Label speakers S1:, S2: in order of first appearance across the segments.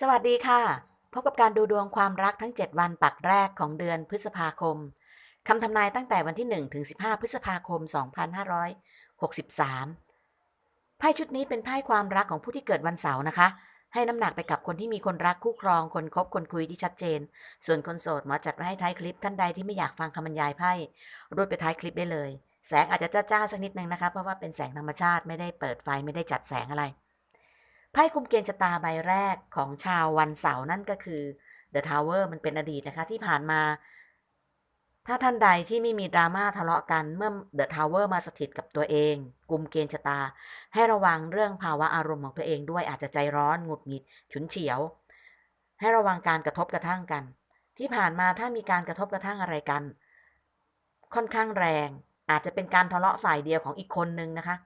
S1: สวัสดีค่ะ พบกับการดูดวงความรักทั้ง 7 วันปักแรกของเดือนพฤษภาคม คำทำนายตั้งแต่วันที่ 1 ถึง 15 พฤษภาคม 2563 ไพ่ชุดนี้เป็นไพ่ความรักของผู้ที่เกิดวันเสาร์นะคะ ให้น้ำหนักไปกับคนที่มีคนรักคู่ครอง คนคบคนคุยที่ชัดเจน ส่วนคนโสดหมอจัดไว้ให้ท้ายคลิปท่านใดที่ไม่อยากฟังคำบรรยายไพ่รูดไปท้ายคลิปได้เลย แสงอาจจะจ้าๆสักนิดนึงนะคะ เพราะว่าเป็นแสงธรรมชาติไม่ได้เปิดไฟไม่ได้จัดแสงอะไร ไพ่กุมเกณฑ์ชะตาใบแรกของชาววันเสาร์นั่นก็คือ The Tower มันเป็นอดีตนะคะที่ผ่านมา ถ้าท่านใดที่ไม่มีดราม่าทะเลาะกันเมื่อ The Tower มาสถิตกับตัวเองกุมเกณฑ์ชะตา ให้ระวังเรื่องภาวะอารมณ์ของตัวเองด้วยอาจจะใจร้อนหงุดหงิด ฉุนเฉียว ให้ระวังการกระทบกระทั่งกัน ที่ผ่านมาถ้ามีการกระทบกระทั่งอะไรกัน ค่อนข้างแรง อาจจะเป็นการทะเลาะฝ่ายเดียวของอีกคนนึงนะคะ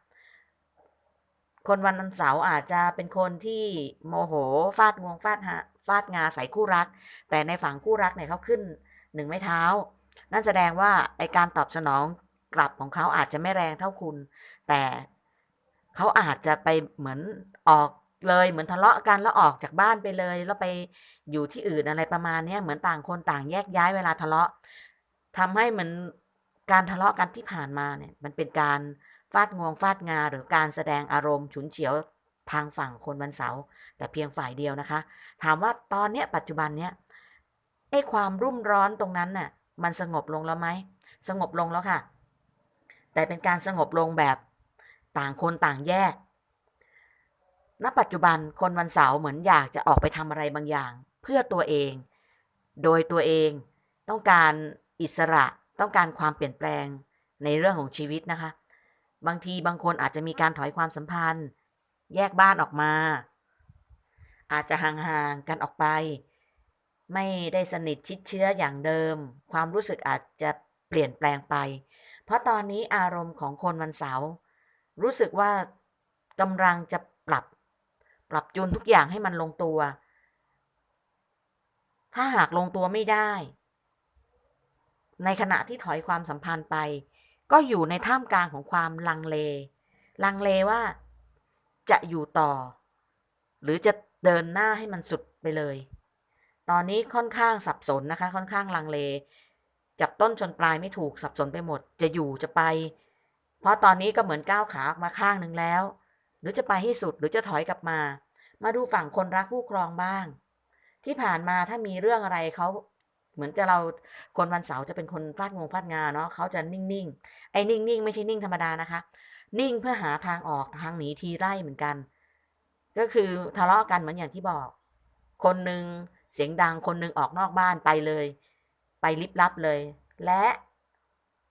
S1: คนวันเสาร์อาจจะเป็นคนที่โมโหฟาดงวงฟาดหาฟาดงาใส่คู่รัก แต่ในฝั่งคู่รักเนี่ยเขาขึ้นหนึ่งไม้เท้า นั่นแสดงว่าไอการตอบสนองกลับของเขาอาจจะไม่แรงเท่าคุณ แต่เขาอาจจะไปเหมือนออกเลยเหมือนทะเลาะกันแล้วออกจากบ้านไปเลย แล้วไปอยู่ที่อื่นอะไรประมาณเนี้ยเหมือนต่างคนต่างแยกย้ายเวลาทะเลาะทำให้เหมือนการทะเลาะกันที่ผ่านมาเนี่ย มันเป็นการ ฟาดงวงฟาดงาหรือการแสดงอารมณ์ฉุนเฉียวทางฝั่งคนวันเสาร์แต่เพียงฝ่ายเดียวนะคะ ถามว่าตอนเนี้ยปัจจุบันเนี้ยไอ้ความรุ่มร้อนตรงนั้นน่ะมันสงบลงแล้วไหมสงบลงแล้วค่ะ แต่เป็นการสงบลงแบบต่างคนต่างแยกณปัจจุบันคนวันเสาร์เหมือนอยากจะออกไปทำอะไรบางอย่าง เพื่อตัวเอง โดยตัวเองต้องการอิสระต้องการความเปลี่ยนแปลงในเรื่องของชีวิตนะคะ บางทีบางคนอาจจะมีการถอยความสัมพันธ์ แยกบ้านออกมา อาจจะห่างๆกันออกไป ไม่ได้สนิทชิดเชื้ออย่างเดิม ความรู้สึกอาจจะเปลี่ยนแปลงไป เพราะตอนนี้อารมณ์ของคนวันเสาร์รู้สึกว่ากำลังจะปรับ ปรับจูนทุกอย่างให้มันลงตัว ถ้าหากลงตัวไม่ได้ ในขณะที่ถอยความสัมพันธ์ไป ก็อยู่ในท่ามกลางของความลังเล ลังเลว่าจะอยู่ต่อ หรือจะเดินหน้าให้มันสุดไปเลย ตอนนี้ค่อนข้างสับสนนะคะ ค่อนข้างลังเล จับต้นชนปลายไม่ถูกสับสนไปหมด จะอยู่จะไป เพราะตอนนี้ก็เหมือนก้าวขาออกมาข้างหนึ่งแล้ว หรือจะไปให้สุดหรือจะถอยกลับมา มาดูฝั่งคนรักคู่ครองบ้าง ที่ผ่านมาถ้ามีเรื่องอะไรเขา เหมือนจะเราคนวันเสาร์จะเป็นคนฟาดงงฟาดงาเนาะเขาจะนิ่งๆไอ้นิ่งๆไม่ใช่นิ่งธรรมดานะคะ นิ่งเพื่อหาทางออกทางหนีทีไล่เหมือนกัน ก็คือทะเลาะกันเหมือนอย่างที่บอก คนหนึ่งเสียงดังคนหนึ่งออกนอกบ้านไปเลย ไปลิบลับเลย และ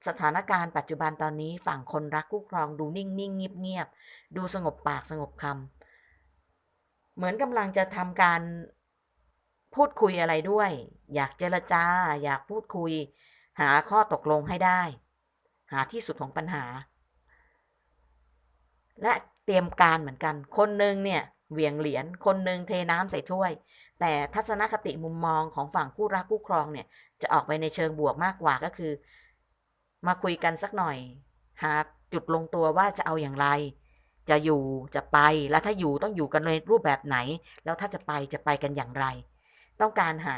S1: สถานการณ์ปัจจุบันตอนนี้ฝั่งคนรักคู่ครองดูนิ่งๆเงียบๆดูสงบปากสงบคำเหมือนกำลังจะทำการ พูดคุยอะไรด้วย อยากเจรจา อยากพูดคุย หาข้อตกลงให้ได้ หาที่สุดของปัญหา และเตรียมการเหมือนกัน คนหนึ่งเนี่ยเหวี่ยงเหรียญคนหนึ่งเทน้ำใส่ถ้วย แต่ทัศนคติมุมมองของฝั่งคู่รักคู่ครองเนี่ย จะออกไปในเชิงบวกมากกว่าก็คือ มาคุยกันสักหน่อย หาจุดลงตัวว่าจะเอาอย่างไร จะอยู่จะไปแล้วถ้าอยู่ต้องอยู่กันในรูปแบบไหน แล้วถ้าจะไปจะไปกันอย่างไร ต้องการหา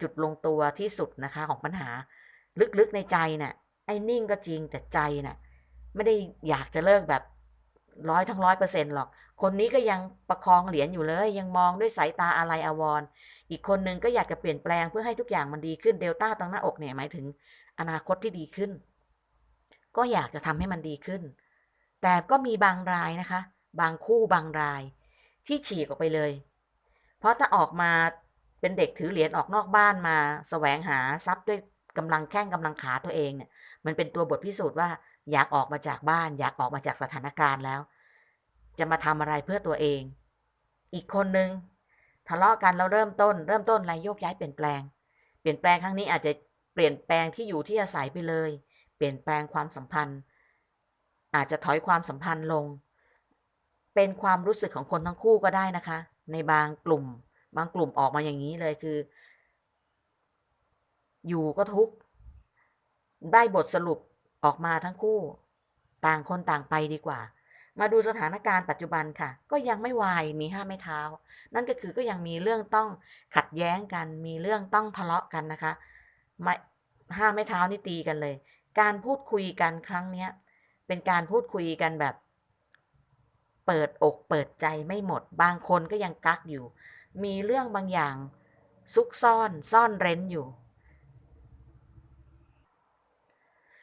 S1: จุดลงตัวที่สุดนะคะของปัญหา ลึกๆในใจน่ะ ไอ้นิ่งก็จริงแต่ใจน่ะ ไม่ได้อยากจะเลิกแบบร้อยทั้งร้อยเปอร์เซ็นต์หรอก คนนี้ก็ยังประคองเหรียญอยู่เลย ยังมองด้วยสายตาอะไรอาวรอีกคนนึงก็อยากจะเปลี่ยนแปลงเพื่อให้ทุกอย่างมันดีขึ้นเดลต้าตรงหน้าอกเนี่ยหมายถึงอนาคตที่ดีขึ้น ก็อยากจะทำให้มันดีขึ้น แต่ก็มีบางรายนะคะ บางคู่บางราย ที่ฉีกออกไปเลย เพราะถ้าออกมา เป็นเด็กถือเหรียญออกนอกบ้านมาแสวงหาทรัพย์ด้วยกำลังแข้งกำลังขาตัวเองเนี่ยมันเป็นตัวบทพิสูจน์ว่าอยากออกมาจากบ้าน อยากออกมาจากสถานการณ์แล้ว จะมาทำอะไรเพื่อตัวเอง อีกคนนึงทะเลาะกันแล้วเริ่มต้น เริ่มต้นอะไรโยกย้ายเปลี่ยนแปลง เปลี่ยนแปลงครั้งนี้อาจจะเปลี่ยนแปลงที่อยู่ที่อาศัยไปเลย เปลี่ยนแปลงความสัมพันธ์ อาจจะถอยความสัมพันธ์ลง เป็นความรู้สึกของคนทั้งคู่ก็ได้นะคะ ในบางกลุ่ม บางกลุ่มออกมาอย่างนี้เลยคือ อยู่ก็ทุกข์ได้บทสรุปออกมาทั้งคู่ ต่างคนต่างไปดีกว่า มาดูสถานการณ์ปัจจุบันค่ะ ก็ยังไม่วายมีห้าไม้เท้า นั่นก็คือก็ยังมีเรื่องต้องขัดแย้งกัน มีเรื่องต้องทะเลาะกันนะคะไม่ห้าไม้เท้านี่ตีกันเลย การพูดคุยกันครั้งเนี้ยเป็นการพูดคุยกันแบบ เปิดอกเปิดใจไม่หมด บางคนก็ยังกักอยู่ มีเรื่องบางอย่าง ซุกซ่อนซ่อนเร้นอยู่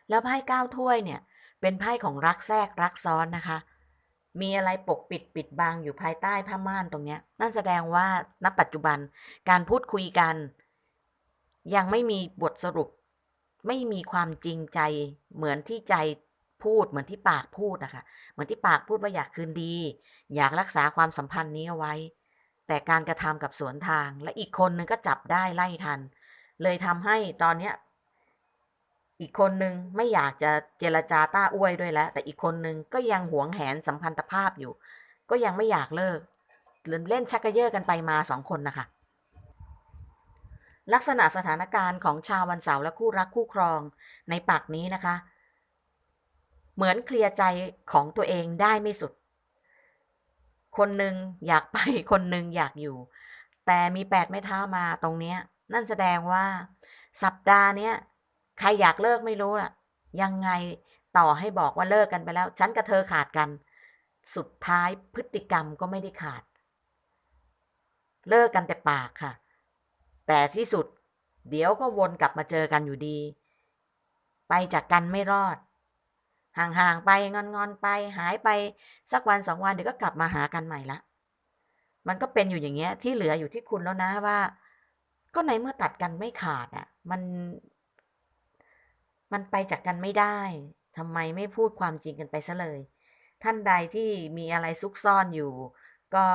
S1: แล้วไพ่เก้าถ้วยเนี่ย เป็นไพ่ของรักแทรกรักซ้อนนะคะ มีอะไรปกปิดปิดบังอยู่ภายใต้ผ้าม่านตรงเนี้ยนั่นแสดงว่าณปัจจุบันการพูดคุยกัน ยังไม่มีบทสรุป ไม่มีความจริงใจเหมือนที่ใจพูดเหมือนที่ปากพูดนะคะ เหมือนที่ปากพูดว่าอยากคืนดี อยากรักษาความสัมพันธ์นี้เอาไว้ แต่การกระทำกับสวนทางและอีกคนนึงก็จับได้ไล่ทัน เลยทำให้ตอนเนี้ยอีกคนนึงไม่อยากจะเจรจาต้าอ้วยด้วยแล้ว แต่อีกคนนึงก็ยังหวงแหนสัมพันธภาพอยู่ ก็ยังไม่อยากเลิกเล่นชักกระเยาะกันไปมาสองคนนะคะลักษณะสถานการณ์ของชาววันเสาร์และคู่รักคู่ครองในปากนี้นะคะ เหมือนเคลียร์ใจของตัวเองได้ไม่สุด คนหนึ่งอยากไปคนหนึ่งอยากอยู่ แต่มีแปดไม้เท้ามาตรงเนี้ย นั่นแสดงว่า สัปดาห์เนี้ยใครอยากเลิกไม่รู้ล่ะ ยังไงต่อให้บอกว่าเลิกกันไปแล้ว ฉันกับเธอขาดกัน สุดท้ายพฤติกรรมก็ไม่ได้ขาด เลิกกันแต่ปากค่ะ แต่ที่สุด เดี๋ยวก็วนกลับมาเจอกันอยู่ดี ไปจากกันไม่รอด ห่างๆไปงอนๆไปหายไปสักวันสองวันเดี๋ยวก็กลับมาหากันใหม่ละ มันก็เป็นอยู่อย่างเงี้ย ที่เหลืออยู่ที่คุณแล้วนะว่า ก็ในเมื่อตัดกันไม่ขาดอะ มัน มันไปจากกันไม่ได้ทำไมไม่พูดความจริงกันไปซะเลย ท่านใดที่มีอะไรซุกซ่อนอยู่ ก็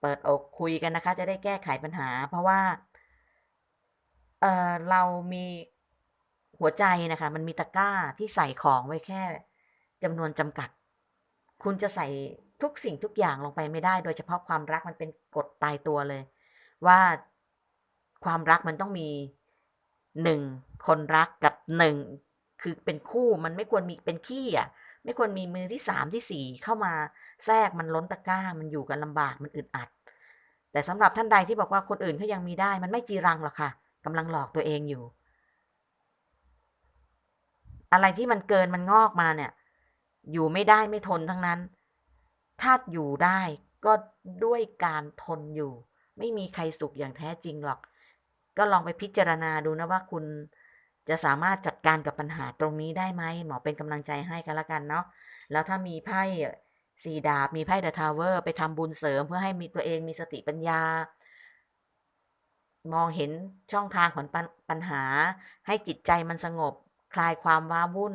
S1: เปิดอกคุยกันนะคะ จะได้แก้ไขปัญหา เพราะว่า เออเรามี หัวใจนะคะ มันมีตะกร้าที่ใส่ของไว้แค่จำนวนจำกัด คุณจะใส่ทุกสิ่งทุกอย่างลงไปไม่ได้ โดยเฉพาะความรักมันเป็นกฎตายตัวเลย ว่าความรักมันต้องมีหนึ่งคนรักกับหนึ่งคือเป็นคู่มันไม่ควรมีเป็นขี้อะ ไม่ควรมีมือที่สามที่สี่เข้ามาแทรกมันล้นตะกร้า มันอยู่กันลำบากมันอึดอัด แต่สำหรับท่านใดที่บอกว่าคนอื่นเขายังมีได้ มันไม่จีรังหรอกค่ะกำลังหลอกตัวเองอยู่ อะไรที่มันเกินมันงอกมาเนี่ย อยู่ไม่ได้ไม่ทนทั้งนั้น ถ้าอยู่ได้ก็ด้วยการทนอยู่ ไม่มีใครสุขอย่างแท้จริงหรอก ก็ลองไปพิจารณาดูนะว่าคุณจะสามารถจัดการกับปัญหาตรงนี้ได้ไหมหมอเป็นกำลังใจให้กันละกันเนาะแล้วถ้ามีไพ่สีดาบมีไพ่เดอะทาวเวอร์ไปทำบุญเสริมเพื่อให้มีตัวเองมีสติปัญญา มองเห็นช่องทางของปัญปัญหา ให้จิตใจมันสงบ คลายความว้าวุ่น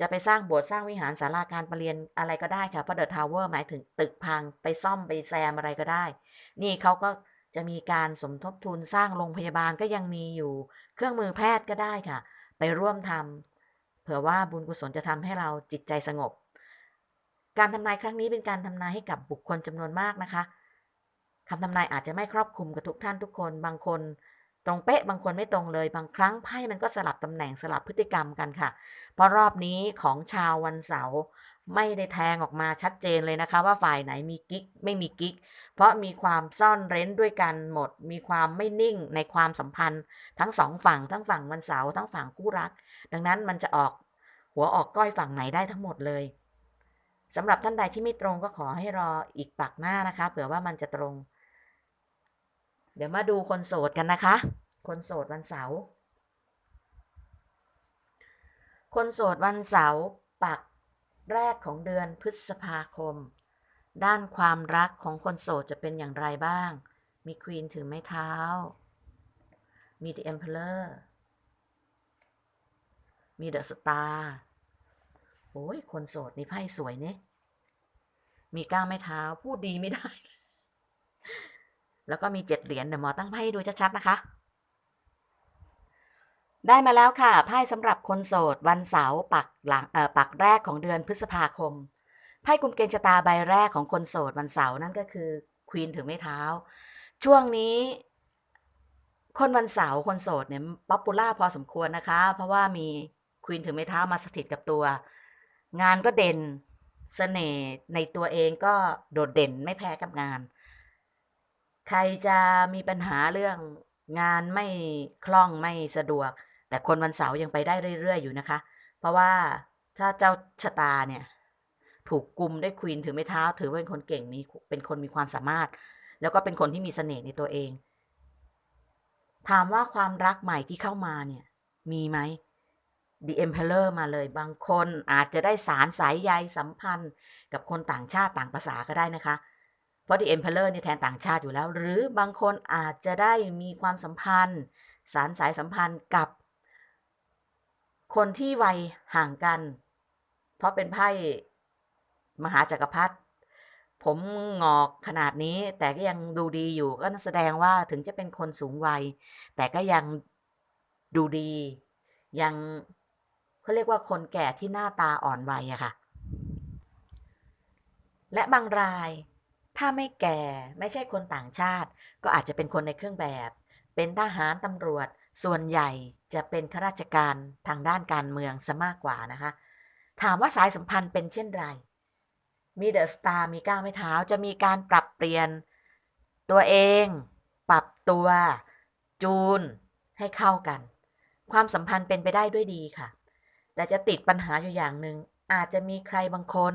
S1: จะไปสร้างโบสถ์สร้างวิหารศาลาการประเรียนอะไรก็ได้ค่ะเพราะเดอะทาวเวอร์หมายถึงตึกพังไปซ่อมไปแซมอะไรก็ได้ นี่เขาก็จะมีการสมทบทุนสร้างโรงพยาบาลก็ยังมีอยู่ เครื่องมือแพทย์ก็ได้ค่ะ ไปร่วมทำเผื่อว่าบุญกุศลจะทำให้เราจิตใจสงบ การทำนายครั้งนี้เป็นการทำนายให้กับบุคคลจำนวนมากนะคะคำทำนายอาจจะไม่ครอบคลุมกับทุกท่านทุกคน บางคน ตรงเป๊ะบางคนไม่ตรงเลย บางครั้งไพ่มันก็สลับตำแหน่งสลับพฤติกรรมกันค่ะ เพราะรอบนี้ของชาววันเสาร์ไม่ได้แทงออกมาชัดเจนเลยนะคะ ว่าฝ่ายไหนมีกิ๊กไม่มีกิ๊ก เพราะมีความซ่อนเร้นด้วยกันหมด มีความไม่นิ่งในความสัมพันธ์ ทั้งสองฝั่งทั้งฝั่งวันเสาร์ทั้งฝั่งคู่รัก ดังนั้นมันจะออกหัวออกก้อยฝั่งไหนได้ทั้งหมดเลยสำหรับท่านใดที่ไม่ตรงก็ขอให้รออีกปักหน้านะคะ เผื่อว่ามันจะตรง เดี๋ยวมาดูคนโสดกันนะคะ คนโสดวันเสาร์ คนโสดวันเสาร์ปักแรกของเดือนพฤษภาคม ด้านความรักของคนโสดจะเป็นอย่างไรบ้าง มีควีนถือไม้เท้า มี The Emperor มี The Star โอ้ย คนโสดนี่ไพ่สวยเนี่ยมีก้าไม้เท้า พูดดีไม่ได้ แล้วก็มีเจ็ดเหรียญเดี๋ยวหมอตั้งไพ่ให้ดูชัดๆนะคะ ได้มาแล้วค่ะไพ่สำหรับคนโสด วันเสาร์ปักหลังปักแรกของเดือนพฤษภาคมไพ่กุมเกณฑ์ชะตาใบแรกของคนโสดวันเสาร์นั่นก็คือควีนถือไม้เท้า ช่วงนี้คนวันเสาร์คนโสดเนี่ยป๊อปปูล่าพอสมควรนะคะ เพราะว่ามีควีนถือไม้เท้ามาสถิตกับตัว งานก็เด่นเสน่ห์ในตัวเองก็โดดเด่นไม่แพ้กับงาน ใครจะมีปัญหาเรื่องงานไม่คล่องไม่สะดวก แต่คนวันเสาร์ยังไปได้เรื่อย ๆ อยู่นะคะ เพราะว่าถ้าเจ้าชะตาเนี่ย ถูกกุมได้ควีนถือไม้เท้า ถือว่าเป็นคนเก่งมีเป็นคนมีความสามารถ แล้วก็เป็นคนที่มีเสน่ห์ในตัวเอง ถามว่าความรักใหม่ที่เข้ามาเนี่ย มีไหม The Emperor มาเลยบางคนอาจจะได้สารสายใยสัมพันธ์ กับคนต่างชาติต่างภาษาก็ได้นะคะ เพราะ The Emperor เนี่แทนต่างชาติอยู่แล้ว หรือบางคนอาจจะได้มีความสัมพันธ์ สารสายสัมพันธ์กับ คนที่วัยห่างกัน เพราะเป็นไพ่มหาจักรพรรดิผมงอกขนาดนี้แต่ก็ยังดูดีอยู่ก็แสดงว่าถึงจะเป็นคนสูงวัย แต่ก็ยังดูดี ยังเขาเรียกว่าคนแก่ที่หน้าตาอ่อนวัยอะค่ะ และบางราย ถ้าไม่แก่ไม่ใช่คนต่างชาติ ก็อาจจะเป็นคนในเครื่องแบบ เป็นทหารตำรวจ ส่วนใหญ่จะเป็นข้าราชการทางด้านการเมืองซะมากกว่านะคะ ถามว่าสายสัมพันธ์เป็นเช่นไร มีเดอะสตาร์มีก้าวไม่เท้าจะมีการปรับเปลี่ยนตัวเอง ปรับตัว จูน ให้เข้ากัน ความสัมพันธ์เป็นไปได้ด้วยดีค่ะ แต่จะติดปัญหาอยู่อย่างหนึ่งอาจจะมีใครบางคน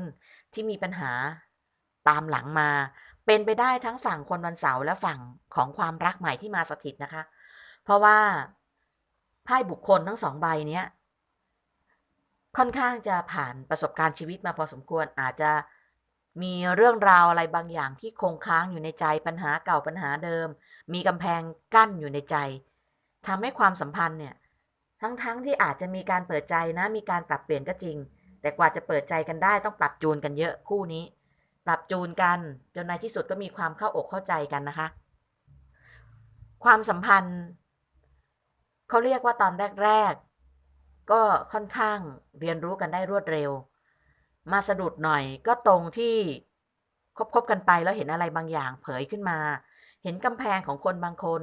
S1: ที่มีปัญหา ตามหลังมา เป็นไปได้ทั้งฝั่งคนวันเสาร์และฝั่งของความรักใหม่ที่มาสถิตนะคะ เพราะว่าไพ่บุคคลทั้งสองใบเนี้ยค่อนข้างจะผ่านประสบการณ์ชีวิตมาพอสมควรอาจจะมีเรื่องราวอะไรบางอย่างที่คงค้างอยู่ในใจปัญหาเก่าปัญหาเดิม มีกำแพงกั้นอยู่ในใจทำให้ความสัมพันธ์เนี่ย ทั้งๆทที่อาจจะมีการเปิดใจนะ มีการปรับเปลี่ยนก็จริง แต่กว่าจะเปิดใจกันได้ต้องปรับจูนกันเยอะคู่นี้ ปรับจูนกัน จนในที่สุดก็มีความเข้าอกเข้าใจกันนะคะ ความสัมพันธ์เขาเรียกว่าตอนแรก ๆ ก็ค่อนข้างเรียนรู้กันได้รวดเร็ว มาสะดุดหน่อยก็ตรงที่คบๆกันไปแล้วเห็นอะไรบางอย่างเผยขึ้นมา เห็นกำแพงของคนบางคน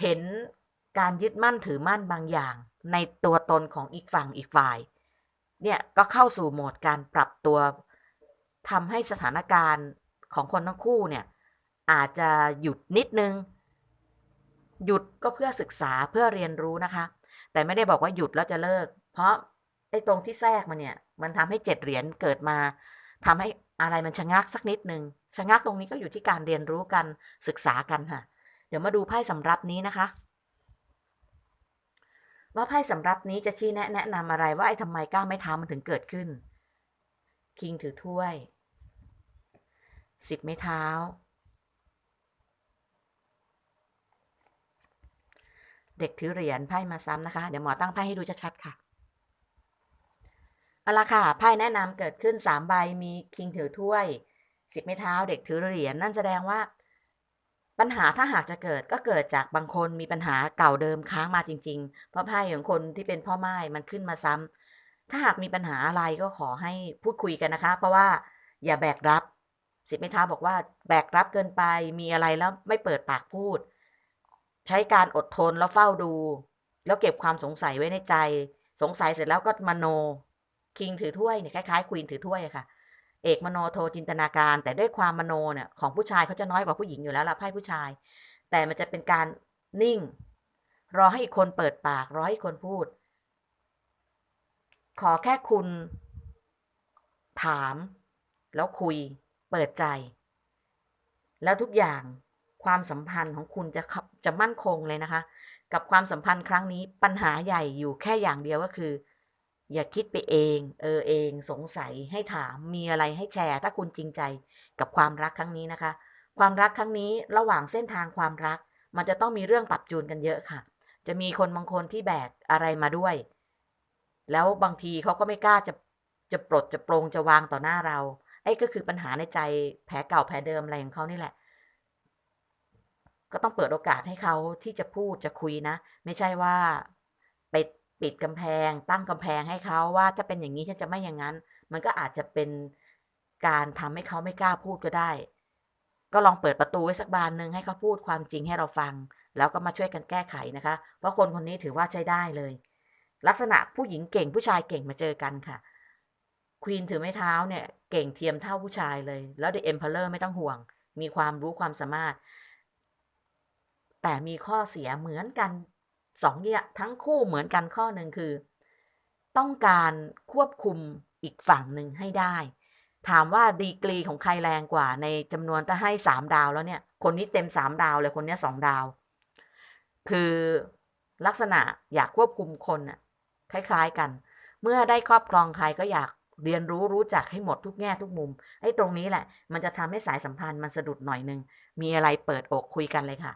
S1: เห็นการยึดมั่นถือมั่นบางอย่าง ในตัวตนของอีกฝั่งอีกฝ่าย เนี่ยก็เข้าสู่โหมดการปรับตัว ทำให้สถานการณ์ของคนทั้งคู่เนี่ย อาจจะหยุดนิดนึง หยุดก็เพื่อศึกษาเพื่อเรียนรู้นะคะ แต่ไม่ได้บอกว่าหยุดแล้วจะเลิก เพราะไอ้ตรงที่แทรกมาเนี่ย มันทำให้เจ็ดเหรียญเกิดมาทำให้อะไรมันชะงักสักนิดนึงชะงักตรงนี้ก็อยู่ที่การเรียนรู้กันศึกษากันค่ะ เดี๋ยวมาดูไพ่สำรับนี้นะคะ ว่าไพ่สำรับนี้จะชี้แนะแนะนำอะไรว่าไอ้ทำไมก้าวไม่เท้ามันถึงเกิดขึ้น คิงถือถ้วย สิบไม้เท้า เด็กถือเหรียญไพ่มาซ้ำนะคะ เดี๋ยวหมอตั้งไพ่ให้ดูชัดๆค่ะเอาละค่ะไพ่แนะนำเกิดขึ้นสามใบมีคิงถือถ้วยสิบไม้เท้า เด็กถือเหรียญนั่นแสดงว่า ปัญหาถ้าหากจะเกิดก็เกิดจากบางคนมีปัญหาเก่าเดิมค้างมาจริง ๆ เพราะไพ่ของคนที่เป็นพ่อไม้มันขึ้นมาซ้ำ ถ้าหากมีปัญหาอะไรก็ขอให้พูดคุยกันนะคะ เพราะว่าอย่าแบกรับสิบไม้เท้าบอกว่าแบกรับเกินไปมีอะไรแล้วไม่เปิดปากพูด ใช้การอดทนแล้วเฝ้าดู แล้วเก็บความสงสัยไว้ในใจ สงสัยเสร็จแล้วก็มโน คิงถือถ้วยเนี่ยคล้ายๆควีนถือถ้วยค่ะ เอกมโนโทจินตนาการ แต่ด้วยความมโนเนี่ยของผู้ชายเขาจะน้อยกว่าผู้หญิงอยู่แล้วละไพ่ผู้ชาย แต่มันจะเป็นการนิ่ง รอให้อีกคนเปิดปาก รอให้คนพูด ขอแค่คุณ ถาม แล้วคุย เปิดใจ แล้วทุกอย่างความสัมพันธ์ของคุณจะจะมั่นคงเลยนะคะ กับความสัมพันธ์ครั้งนี้ปัญหาใหญ่อยู่แค่อย่างเดียวก็คือ อย่าคิดไปเอง เออเอง สงสัยให้ถามมีอะไรให้แชร์ ถ้าคุณจริงใจกับความรักครั้งนี้นะคะ ความรักครั้งนี้ระหว่างเส้นทางความรัก มันจะต้องมีเรื่องปรับจูนกันเยอะค่ะ จะมีคนบางคนที่แบกอะไรมาด้วย แล้วบางทีเขาก็ไม่กล้าจะจะปลดจะปรงจะวางต่อหน้าเรา ไอ้ก็คือปัญหาในใจแผลเก่าแผลเดิมอะไรของเขานี่แหละ ก็ต้องเปิดโอกาสให้เขาที่จะพูดจะคุยนะ ไม่ใช่ว่าไปปิดกำแพง ตั้งกำแพงให้เขาว่าถ้าเป็นอย่างนี้ฉันจะไม่อย่างนั้น มันก็อาจจะเป็นการทำให้เขาไม่กล้าพูดก็ได้ ก็ลองเปิดประตูไว้สักบานหนึ่งให้เขาพูดความจริงให้เราฟัง แล้วก็มาช่วยกันแก้ไขนะคะ เพราะคนคนนี้ถือว่าใช้ได้เลย ลักษณะผู้หญิงเก่งผู้ชายเก่งมาเจอกันค่ะควีนถือไม้เท้าเนี่ยเก่งเทียมเท่าผู้ชายเลย แล้วเดอะเอ็มเพลเลอร์ไม่ต้องห่วง มีความรู้ความสามารถ แต่มีข้อเสียเหมือนกันสองอย่างทั้งคู่เหมือนกันข้อหนึ่งคือ ต้องการควบคุมอีกฝั่งหนึ่งให้ได้ ถามว่าดีกรีของใครแรงกว่า ในจำนวนถ้าให้สามดาวแล้วเนี่ย คนนี้เต็มสามดาวเลยคนนี้สองดาว คือลักษณะอยากควบคุมคนน่ะ คล้าย ๆกัน เมื่อได้ครอบครองใครก็อยากเรียนรู้รู้จักให้หมดทุกแง่ทุกมุมไอ้ตรงนี้แหละ มันจะทำให้สายสัมพันธ์มันสะดุดหน่อยนึง มีอะไรเปิดอกคุยกันเลยค่ะ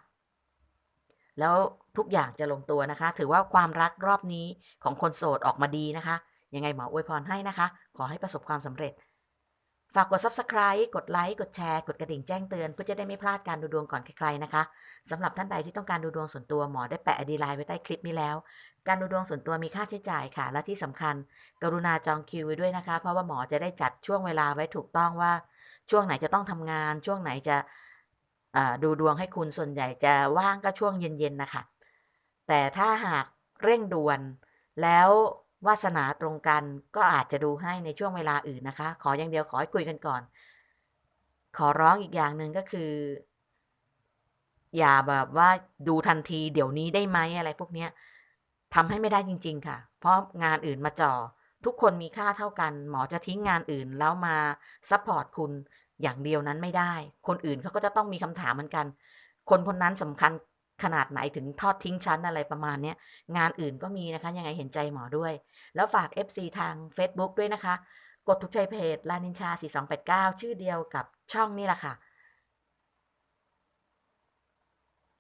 S1: แล้วทุกอย่างจะลงตัวนะคะ ถือว่าความรักรอบนี้ของคนโสดออกมาดีนะคะ ยังไงหมออวยพรให้นะคะ ขอให้ประสบความสำเร็จ ฝากกด subscribe กดไลค์ กดแชร์ กดกระดิ่งแจ้งเตือนเพื่อจะได้ไม่พลาดการดูดวงก่อนใครๆนะคะสำหรับท่านใดที่ต้องการดูดวงส่วนตัวหมอได้แปะอดีไลน์ไว้ใต้คลิปนี้แล้ว การดูดวงส่วนตัวมีค่าใช้จ่ายค่ะ และที่สำคัญ กรุณาจองคิวไว้ด้วยนะคะ เพราะว่าหมอจะได้จัดช่วงเวลาไว้ถูกต้องว่า ช่วงไหนจะต้องทำงาน ช่วงไหนจะดูดวงให้คุณส่วนใหญ่จะว่างก็ช่วงเย็นๆนะคะแต่ถ้าหากเร่งด่วนแล้ว วาสนาตรงกันก็อาจจะดูให้ในช่วงเวลาอื่นนะคะ ขออย่างเดียวขอให้คุยกันก่อน ขอร้องอีกอย่างหนึ่งก็คือ อย่าแบบว่าดูทันทีเดี๋ยวนี้ได้ไหมอะไรพวกเนี้ยทำให้ไม่ได้จริง ๆ ค่ะ เพราะงานอื่นมาจ่อทุกคนมีค่าเท่ากัน หมอจะทิ้งงานอื่นแล้วมาซัพพอร์ตคุณอย่างเดียวนั้นไม่ได้ คนอื่นเขาก็จะต้องมีคำถามเหมือนกัน คนคนนั้นสำคัญ ขนาดไหนถึงทอดทิ้งชั้นอะไรประมาณนี้งานอื่นก็มีนะคะยังไงเห็นใจหมอด้วย แล้วฝาก FC ทาง Facebook ด้วยนะคะ กดถูกใจเพจลานินชา 4289 ชื่อเดียวกับช่องนี่แหละค่ะ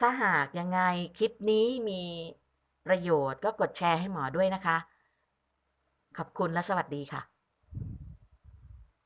S1: ถ้าหากยังไงคลิปนี้มีประโยชน์ก็กดแชร์ให้หมอด้วยนะคะ ขอบคุณและสวัสดีค่ะ